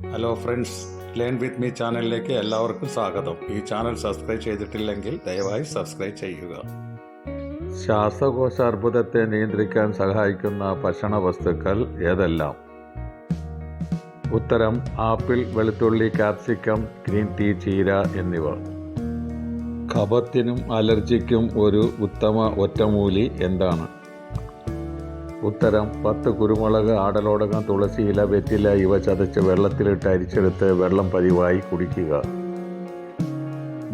Hello friends learn with me ചാനലിലേക്ക് എല്ലാവർക്കും സ്വാഗതം. ഈ ചാനൽ സബ്സ്ക്രൈബ് ചെയ്തിട്ടില്ലെങ്കിൽ ദയവായി സബ്സ്ക്രൈബ് ചെയ്യുക. ശ്വാസകോശ അർബുദത്തെ നിയന്ത്രിക്കാൻ സഹായിക്കുന്ന ഭക്ഷണ വസ്തുക്കൾ ഏതെല്ലാം? ഉത്തരം ആപ്പിൾ വെളുത്തുള്ളി കാപ്സിക്കം ഗ്രീൻ ടീ ചീര എന്നിവ. കഫത്തിനും അലർജിക്കും ഒരു ഉത്തമ ഒറ്റമൂലി എന്താണ്? ഉത്തരം പത്ത് കുരുമുളക് ആടലോടകം തുളസി ഇല വെറ്റില ഇവ ചതച്ച് വെള്ളത്തിലിട്ട് അരിച്ചെടുത്ത് വെള്ളം പതിവായി കുടിക്കുക.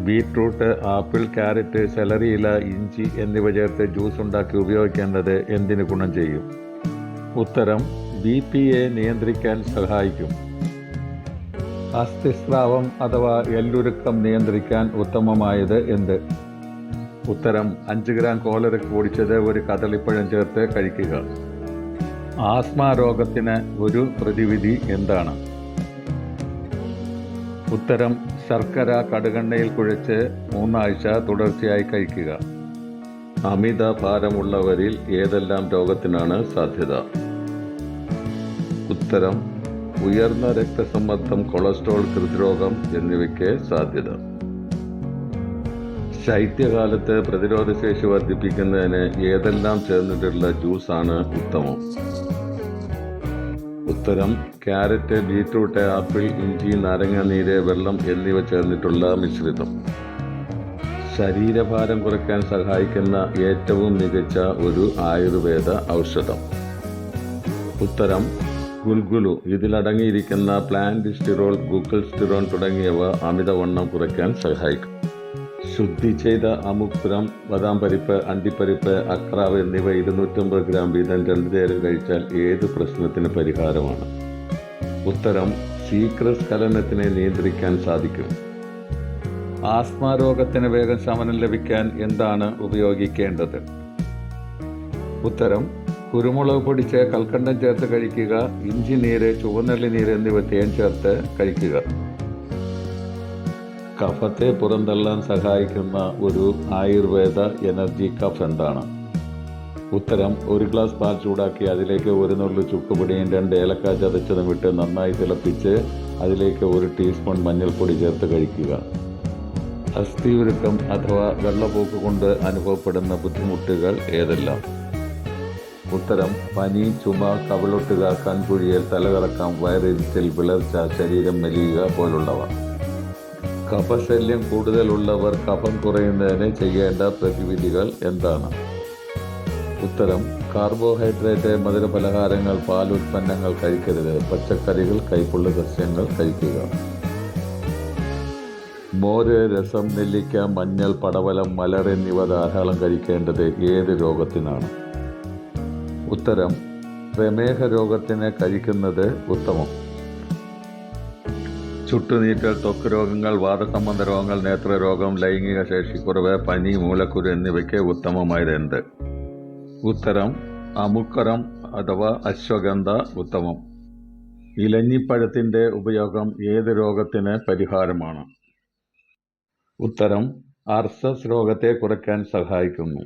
ബീട്രൂട്ട് ആപ്പിൾ ക്യാരറ്റ് സെലറി ഇല ഇഞ്ചി എന്നിവ ചേർത്ത് ജ്യൂസ് ഉണ്ടാക്കി ഉപയോഗിക്കേണ്ടത് എന്തിന് ഗുണം ചെയ്യും? ഉത്തരം ബി പി എ നിയന്ത്രിക്കാൻ സഹായിക്കും. അസ്ഥിസ്രാവം അഥവാ എല്ലുരുക്കം നിയന്ത്രിക്കാൻ ഉത്തമമായത് എന്ത്? ഉത്തരം അഞ്ച് ഗ്രാം കോലരക്ക് പൊടിച്ചത് ഒരു കദളിപ്പഴം ചേർത്ത് കഴിക്കുക. ആസ്മ രോഗത്തിന് ഒരു പ്രതിവിധി എന്താണ്? ഉത്തരം ശർക്കര കടുകെണ്ണയിൽ കുഴച്ച് മൂന്നാഴ്ച തുടർച്ചയായി കഴിക്കുക. അമിത ഭാരമുള്ളവരിൽ ഏതെല്ലാം രോഗത്തിനാണ് സാധ്യത? ഉത്തരം ഉയർന്ന രക്തസമ്മർദ്ദം കൊളസ്ട്രോൾ ഹൃദ്രോഗം എന്നിവയ്ക്ക് സാധ്യത. ശൈത്യകാലത്ത് പ്രതിരോധശേഷി വർദ്ധിപ്പിക്കുന്നതിന് ഏതെല്ലാം ചേർന്നിട്ടുള്ള ജ്യൂസാണ് ഉത്തമം? ഉത്തരം ക്യാരറ്റ് ബീറ്റ്റൂട്ട് ആപ്പിൾ ഇഞ്ചി നാരങ്ങ നീര് വെള്ളം എന്നിവ ചേർന്നിട്ടുള്ള മിശ്രിതം. ശരീരഭാരം കുറയ്ക്കാൻ സഹായിക്കുന്ന ഏറ്റവും മികച്ച ഒരു ആയുർവേദ ഔഷധം. ഉത്തരം ഗുൽഗുലു. ഇതിലടങ്ങിയിരിക്കുന്ന പ്ലാന്റ് സ്റ്റിറോൾ ഗുഗിൾ സ്റ്റിറോൺ തുടങ്ങിയവ അമിതവണ്ണം കുറയ്ക്കാൻ സഹായിക്കും. ശുദ്ധി ചെയ്ത അമുക്കുരം ബദാം പരിപ്പ് അണ്ടിപ്പരിപ്പ് അക്രാവ് എന്നിവ ഇരുന്നൂറ്റമ്പത് ഗ്രാം വീതം രണ്ടു നേരം കഴിച്ചാൽ ഏത് പ്രശ്നത്തിന് പരിഹാരമാണ്. ഉത്തരം ശീഘ്രസ്ഖലനത്തിനെ നിയന്ത്രിക്കാൻ സാധിക്കും. ആസ്മ രോഗത്തിന് വേഗം ശമനം ലഭിക്കാൻ എന്താണ് ഉപയോഗിക്കേണ്ടത്? ഉത്തരം കുരുമുളക് പൊടിച്ച് കൽക്കണ്ടം ചേർത്ത് കഴിക്കുക ഇഞ്ചി നീര് ചുവന്നള്ളി നീര് എന്നിവ തേൻ ചേർത്ത് കഴിക്കുക. കഫത്തെ പുറന്തള്ളാൻ സഹായിക്കുന്ന ഒരു ആയുർവേദ എനർജി കഫ് എന്താണ്? ഉത്തരം ഒരു ഗ്ലാസ് പാൽ ചൂടാക്കി അതിലേക്ക് ഒരു നുള്ളു ചുക്കുപൊടിയും രണ്ട് ഏലക്ക ചതച്ചതും വിട്ട് നന്നായി തിളപ്പിച്ച് അതിലേക്ക് ഒരു ടീസ്പൂൺ മഞ്ഞൾപ്പൊടി ചേർത്ത് കഴിക്കുക. അസ്ഥിയുരുക്കം അഥവാ വെള്ളപ്പോക്ക് കൊണ്ട് അനുഭവപ്പെടുന്ന ബുദ്ധിമുട്ടുകൾ ഏതെല്ലാം? ഉത്തരം പനി ചുമ കവിളൊട്ടുക കൺകുഴിയൽ തലകറക്കം വയറിരിച്ചൽ വിളർച്ച ശരീരം മെലിയുക പോലുള്ളവ. കഫശല്യം കൂടുതലുള്ളവർ കഫം കുറയുന്നതിന് ചെയ്യേണ്ട പ്രതിവിധികൾ എന്താണ്? ഉത്തരം കാർബോഹൈഡ്രേറ്റ് മധുരപലഹാരങ്ങൾ പാൽ ഉൽപ്പന്നങ്ങൾ കഴിക്കരുത്. പച്ചക്കറികൾ കൈപ്പുള്ള സസ്യങ്ങൾ കഴിക്കുക. മോര് രസം നെല്ലിക്ക മഞ്ഞൾ പടവലം മലർ എന്നിവ ധാരാളം കഴിക്കേണ്ടത് ഏത് രോഗത്തിനാണ്? ഉത്തരം പ്രമേഹ രോഗത്തിന് കഴിക്കുന്നത് ഉത്തമം. ചുട്ടുനീറ്റൽ ത്വക്ക് രോഗങ്ങൾ വാദസംബന്ധ രോഗങ്ങൾ നേത്രരോഗം ലൈംഗിക ശേഷിക്കുറവ് പനി മൂലക്കുരു എന്നിവയ്ക്ക് ഉത്തമമായത് എന്ത് ഉത്തരം അമുക്കരം അഥവാ അശ്വഗന്ധ ഉത്തമം. ഇലഞ്ഞിപ്പഴത്തിന്റെ ഉപയോഗം ഏത് രോഗത്തിന് പരിഹാരമാണ്? ഉത്തരം അർസസ് രോഗത്തെ കുറയ്ക്കാൻ സഹായിക്കുന്നു.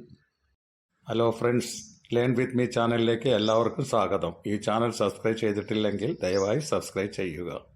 Hello friends learn with me ചാനലിലേക്ക് എല്ലാവർക്കും സ്വാഗതം. ഈ ചാനൽ സബ്സ്ക്രൈബ് ചെയ്തിട്ടില്ലെങ്കിൽ ദയവായി സബ്സ്ക്രൈബ് ചെയ്യുക.